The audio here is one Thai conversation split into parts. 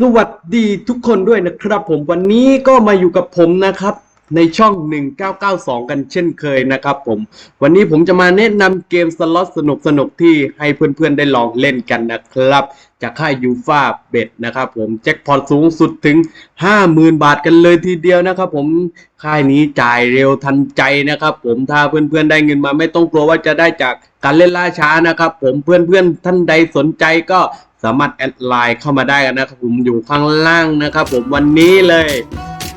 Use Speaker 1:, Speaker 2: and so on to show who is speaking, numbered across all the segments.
Speaker 1: สวัสดีทุกคนด้วยนะครับผมวันนี้ก็มาอยู่กับผมนะครับ ในช่อง 1992 กันเช่นเคยนะครับผม วันนี้ผมจะมาแนะนำเกมสล็อตสนุกๆที่ให้เพื่อนๆได้ลองเล่นกันนะครับ จากค่ายยูฟาเบ็ดนะครับผม แจ็คพอตสูงสุดถึง 50,000 บาทกันเลยทีเดียวนะครับผม ค่ายนี้จ่ายเร็วทันใจนะครับผม ถ้าเพื่อนๆได้เงินมาไม่ต้องกลัวว่าจะได้จากการเล่นล่าช้านะครับผมเพื่อนๆท่านใดสนใจก็สามารถแอดไลน์เข้ามาได้กันนะครับผมอยู่ข้างล่างนะครับผมวันนี้เลย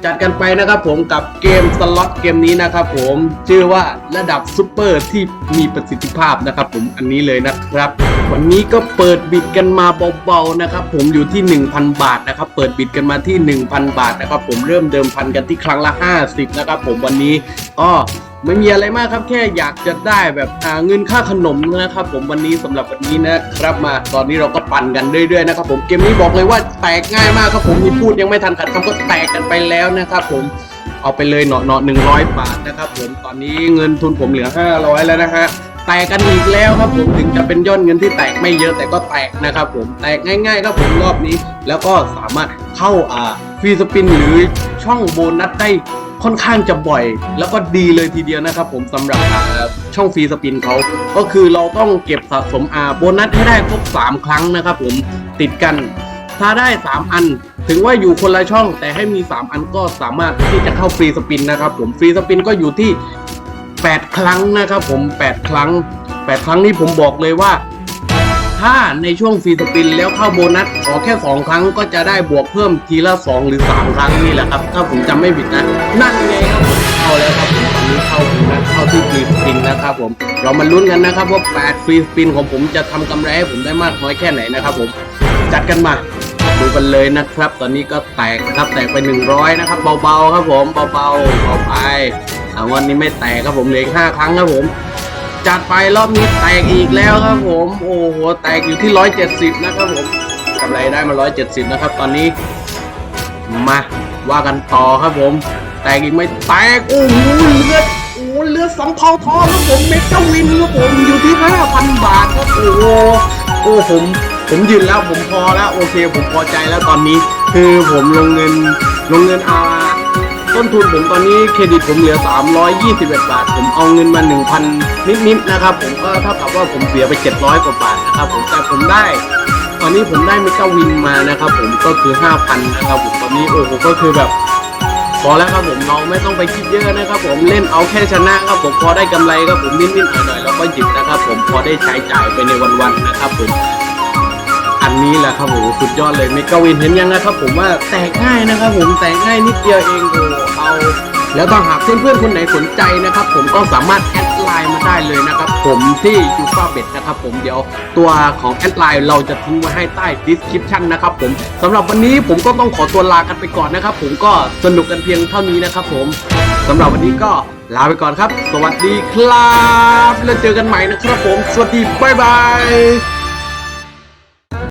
Speaker 1: จัดกันไปนะครับผมกับเกมสล็อตเกมนี้นะครับผมชื่อว่าระดับซูเปอร์ที่มีประสิทธิภาพนะครับผมอันนี้เลยนะครับ วันนี้ก็เปิดบิดกันมาเบาๆนะครับผมอยู่ที่ 1,000 บาทนะครับเปิดบิดกันมาที่ 1,000 บาทนะครับผมเริ่มเดิมพันกันที่ครั้งละ 50นะครับผมวันนี้ก็ ไม่มีอะไรมากครับแค่อยากจะได้แบบเงินค่าขนมนะครับ ผมวันนี้สำหรับวันนี้นะครับมาตอนนี้เราก็ปั่นกันเรื่อยๆนะครับผมเกมนี้บอกเลยว่าแตกง่ายมากครับผมมีพูดยังไม่ทันขัดคำก็แตกกันไปแล้วนะครับผมเอาไปเลยเนาะเนาะหนึ่งร้อยบาทนะครับผมตอนนี้เงินทุนผมเหลือ500แล้วนะฮะแตกกันอีกแล้วครับผมถึงจะเป็นยอดเงินที่แตกไม่เยอะแต่ก็แตกนะครับผมแตกง่ายๆครับผมรอบนี้ แล้วก็สามารถเข้าอ่าฟรีสปินหรือช่องโบนัสได้ ค่อนข้างจะบ่อย แล้วก็ดีเลยทีเดียวนะครับผมสำหรับช่องฟรีสปินเขาก็คือเราต้องเก็บสะสมอาโบนัสให้ได้ครบ3 ครั้งนะครับผมติดกันถ้าได้ 3 อัน ถึงว่าอยู่คนละช่อง แต่ให้มี 3 อันก็สามารถที่จะเข้าฟรีสปินนะครับผมฟรีสปินก็อยู่ที่ 8 ครั้งนะครับผม 8 ครั้ง 8 ครั้งนี้ผมบอกเลยว่า ถ้าในช่วงฟรีสปินแล้วเข้าโบนัสขอแค่ 2 ครั้งก็จะได้บวกเพิ่มทีละ 2 หรือ 3 ครั้งนี่แหละครับ ถ้าผมจำไม่ผิดนะ นั่นไงครับผมเข้าแล้วครับผมตอนนี้เข้าถึงนะเข้าที่ฟรีสปินนะครับผมเรามาลุ้นกันนะครับว่า 8 ฟรีสปินของผมจะทำกำไรให้ผมได้มากน้อยแค่ไหนนะครับผมจัดกันมาดูกันเลยนะครับ ตอนนี้ก็แตกครับแตกไป 100 นะครับ เบาๆครับผมเบาๆเบาไปอ่วันนี้ไม่แตกครับผมเหลือห้าครั้งครับผม จัดไปรอบนี้แตกอีกแล้วครับผม โอ้โหแตกอยู่ที่ 170 นะครับผมกำไรได้มา 170 นะครับ ตอนนี้ มาว่ากันต่อครับผม แตกอีกไม่แตก โอ้โหเลือดโอ้โหเลือดสำเภาทองครับผมเมกาวินครับผมอยู่ที่ 5,000 บาทครับโอ้โหโอ้ผมผมยืนแล้วผมพอแล้วโอเค ผมพอใจแล้วตอนนี้ คือผมลงเงินลงเงินอา ต้นทุนผมตอนนี้เครดิตผมเหลือ 321 บาท ผมเอาเงินมา 1,000 นิดๆนะครับ ผมก็เท่ากับว่าผมเสียไป 700 กว่าบาทนะครับผมแต่ผมได้ ตอนนี้ผมได้เมกาวินมานะครับ ผมก็คือ 5,000 นะครับผมตอนนี้โอ้โหก็คือแบบพอแล้วครับผมน้องไม่ต้องไปคิดเยอะนะครับ ผมเล่นเอาแค่ชนะครับผมพอได้กำไรครับผมนิดๆหน่อยๆแล้วก็หยิบนะครับ ผมพอได้ใช้จ่ายไปในวันๆนะครับผมันนี้แหละครับผมสุดยอดเลยเมกาวินเห็นยังนะครับ ผมว่าแตกง่ายนะครับ ผมแตกง่ายนิดเดียวเองโอ้เอาแล้วถ้าหากเพื่อนๆคนไหนสนใจนะครับ ผมก็สามารถแอดไลน์มาได้เลยนะครับ ผมที่ยูฟาเบ็ดนะครับ ผมเดี๋ยวตัวของแอดไลน์เราจะทิ้งไว้ให้ใต้ description นะครับ ผมสำหรับวันนี้ผมก็ต้องขอตัวลากันไปก่อนนะครับ ผมก็สนุกกันเพียงเท่านี้นะครับ ผมสำหรับวันนี้ก็ลาไปก่อนครับ สวัสดีครับ แล้วเจอกันใหม่นะครับ ผมสวัสดีบ๊ายบาย